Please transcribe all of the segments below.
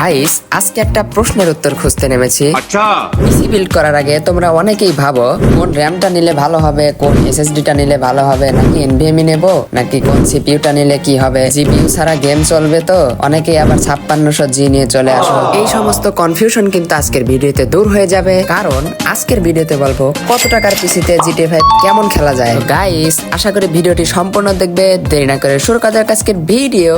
Guys আজকে একটা প্রশ্নের উত্তর খুঁজতে নেমেছি। আচ্ছা। পিসি বিল্ড করার আগে তোমরা অনেকেই ভাবো কোন র্যামটা নিলে ভালো হবে কোন এসএসডিটা নিলে ভালো হবে নাকি এনভিএমই নেব নাকি কোন সিপিউটা নিলে কি হবে? জিপিইউ ছাড়া গেম চলবে তো? অনেকেই আবার ছাপ্পান্নশো জি নিয়ে চলে আসো। এই সমস্ত কনফিউশন কিন্তু আজকের ভিডিওতে দূর হয়ে যাবে কারণ আজকের ভিডিওতে বলব কত টাকার পিসিতে জিটি ফাইভ কেমন খেলা যায়। গাইস আশা করি ভিডিওটি সম্পূর্ণ দেখবে। দেরি না করে শুরু কাজের আজকের ভিডিও।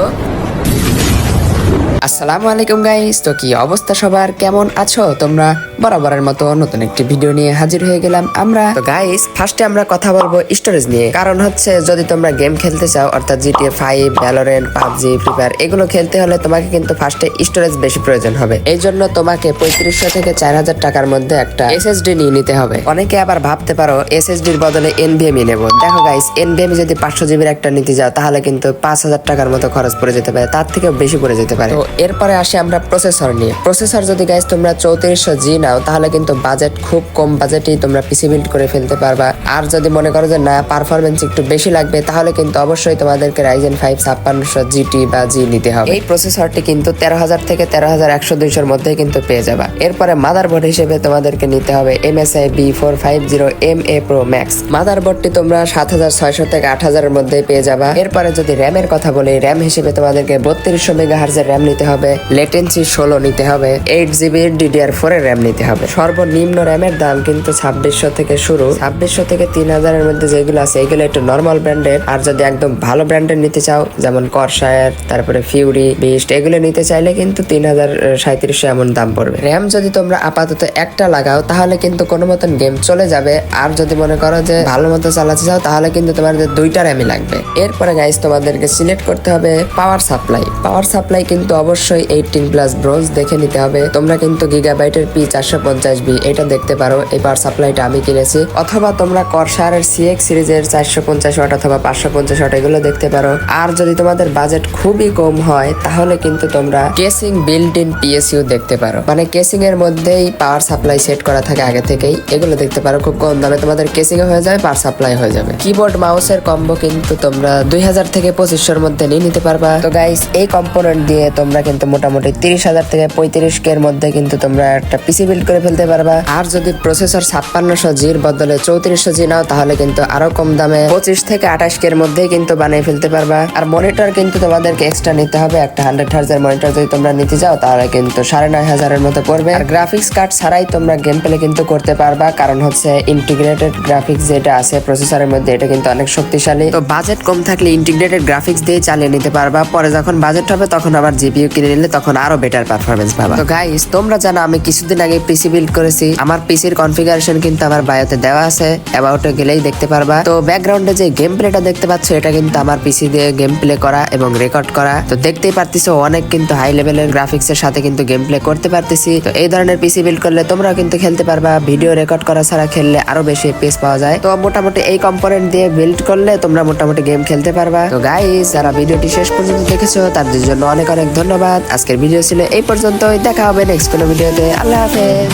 আসসালামু আলাইকুম গাইস তো কি অবস্থা সবার? কেমন আছো? তোমরা বরাবরের মতো নতুন একটি ভিডিও নিয়ে হাজির হয়ে গেলাম আমরা। তো গাইস ফার্স্টে আমরা কথা বলব স্টোরেজ নিয়ে। কারণ হচ্ছে, যদি তোমরা গেম খেলতে চাও, অর্থাৎ GTA five Valorant PUBG free fire এগুলো খেলতে হলে তোমাকে কিন্তু ফার্স্টে স্টোরেজ বেশি প্রয়োজন হবে। এই জন্য তোমাকে পঁয়ত্রিশশো থেকে চার হাজার টাকার মধ্যে একটা এসএসডি নিয়ে নিতে হবে। অনেকে আবার ভাবতে পারো এসএসডির বদলে এনভিএমই নেব। দেখো গাইস এনভিএম যদি পাঁচশো জিবির একটা নিতে যাও, তাহলে কিন্তু পাঁচ হাজার টাকার মতো খরচ পড়ে যেতে পারে, তার থেকেও বেশি পড়ে যেতে পারে। এরপরে আসি আমরা প্রসেসর নিয়ে। প্রসেসর যদি গাইস তোমরা চৌত্রিশশো জি নাও, তাহলে কিন্তু বাজেট খুব কম বাজেটেই তোমরা পিসি বিল্ড করে ফেলতে পারবা। আর যদি মনে করো যে না পারফরমেন্স একটু বেশি লাগবে, তাহলে কিন্তু অবশ্যই তোমাদেরকে রাইজেন ফাইভ ছাপ্পান্নশো জিটি বা জি নিতে হবে। এই প্রসেসরটি কিন্তু তেরো হাজার থেকে তেরো হাজার একশো দুইশোর মধ্যে কিন্তু পেয়ে যাবা। এরপরে মাদারবোর্ড হিসেবে তোমাদেরকে নিতে হবে MSI B four five zero M A pro max mother মাদারবোর্ডটি তোমরা সাত হাজার ছয়শো থেকে আট হাজারের মধ্যে পেয়ে যাবা। এরপরে যদি র্যামের কথা বলি র্যাম হিসেবে তোমাদেরকে বত্রিশশো মেগা হার্জের র্যাম নিতে হবে। লেটেন্সি ষোলো নিতে হবে। Eight GB DDR four RAM নিতে হবে। সর্বনিম্ন র্যামের দাম কিন্তু ছাব্বিশশো থেকে শুরু। ছাব্বিশশো থেকে তিন হাজারের মধ্যে যেগুলো আছে, এগুলো একটু নর্মাল ব্র্যান্ডের আর যদি একদম ভালো ব্র্যান্ডের নিতে চাও, যেমন করসায়ার তারপরে ফিউরি বিস্ট এগুলো নিতে চাইলে কিন্তু তিন হাজার সাঁত্রিশশো এমন দাম পড়বে। র্যাম যদি তোমরা আপাতত একটা লাগাও, তাহলে কিন্তু কোনো মতন গেম চলে যাবে। আর যদি মনে করো যে ভালো মতো চালাতে চাও, তাহলে কিন্তু তোমাদের দুইটা র্যামই লাগবে। এরপরে গাইস তোমাদেরকে সিলেক্ট করতে হবে পাওয়ার সাপ্লাই পাওয়ার সাপ্লাই কিন্তু অবশ্যই এইটিন প্লাস ব্রোঞ্জ দেখে নিতে হবে। তোমরা কিন্তু গিগাবাইটের পি চারশো পঞ্চাশ বি, এটা দেখতে পারো। এই পাওয়ার সাপ্লাইটা আমি কিনেছি। অথবা তোমরা করসারের সিএক্স সিরিজের চারশো পঞ্চাশ ওয়াট অথবা পাঁচশো পঞ্চাশ ওয়াট, এগুলো দেখতে পারো। আর যদি তোমাদের বাজেট খুবই কম হয়, তাহলে কিন্তু তোমরা কেসিং বিল্ড ইন পিএসইউ দেখতে পারো। মানে কেসিং এর মধ্যেই পাওয়ার সাপ্লাই সেট করা থাকে আগে থেকেই। এগুলো দেখতে পারো খুব কম দামে তোমাদের কেসিং হয়ে যাবে, পাওয়ার সাপ্লাই হয়ে যাবে। কিবোর্ড, মাউসের কম্বো কিন্তু তোমরা দুই হাজার থেকে পঁচিশশোর মধ্যে নিয়ে নিতে পারবা। তো গাইস এই কম্পোনেন্ট দিয়ে তোমরা কিন্তু মোটামুটি তিরিশ হাজার থেকে পঁয়ত্রিশ কে এর মধ্যে কিন্তু তোমরা একটা পিসি বিল্ড করে ফেলতে পারবা। আর যদি প্রসেসর ছাপ্পান্নশো জির বদলে চৌত্রিশশো জি নাও, তাহলে কিন্তু আরও কম দামে পঁচিশ থেকে আঠাশ কে এর মধ্যেই কিন্তু বানিয়ে ফেলতে পারবা। আর মনিটর কিন্তু তোমাদেরকে এক্সট্রা নিতে হবে। একটা হান্ড্রেড হার্জের মনিটর যদি তোমরা নিতে যাও, তাহলে কিন্তু সাড়ে নয় হাজারের মতো পড়বে। আর গ্রাফিক্স কার্ড ছাড়াই তোমরা গেম প্লে কিন্তু করতে পারবা। কারণ হচ্ছে ইন্টিগ্রেটেড গ্রাফিক্স যেটা আছে প্রসেসরের মধ্যে, এটা কিন্তু অনেক শক্তিশালী। তো বাজেট কম থাকলে ইন্টিগ্রেটেড গ্রাফিক্স দিয়ে চালিয়ে নিতে পারবা। পরে যখন বাজেট হবে, তখন আবার জিপিইউ কিনে নিলে তখন আরও বেটার পারফরমেন্স পাবা। তো গাইস তোমরা জানো আমি কিছুদিন আগে পিসি বিল্ড করেছি। আমার পিসির কনফিগারেশন কিন্তু আমার বায়োতে দেওয়া আছে। অ্যাবাউটে গেলেই দেখতে পারবা। তো ব্যাকগ্রাউন্ডে যে গেম প্লেটা দেখতে পাচ্ছ, এটা কিন্তু আমার পিসি দিয়ে গেম প্লে করা এবং রেকর্ড করা। তো দেখতেই পারতেছো, অনেক কিন্তু হাই লেভেলের গ্রাফিক্স এর সাথে কিন্তু গেম প্লে করতে পারতেছি। তো এই ধরনের পিসি বিল্ড করলে তোমরাও কিন্তু খেলতে পারবা। ভিডিও রেকর্ড করা ছাড়া খেললে আরও বেশি পেস পাওয়া যায়। তো মোটামুটি এই কম্পোনেন্ট দিয়ে বিল্ড করলে তোমরা মোটামুটি গেম খেলতে পারবা। তো গাইস যারা ভিডিওটি শেষ পর্যন্ত দেখেছ, তাদের জন্য অনেক অনেক ধন্যবাদ। আজকের ভিডিও ছিল এই পর্যন্তই। দেখা হবে নেক্সট কোনো ভিডিওতে। আল্লাহ হাফেজ।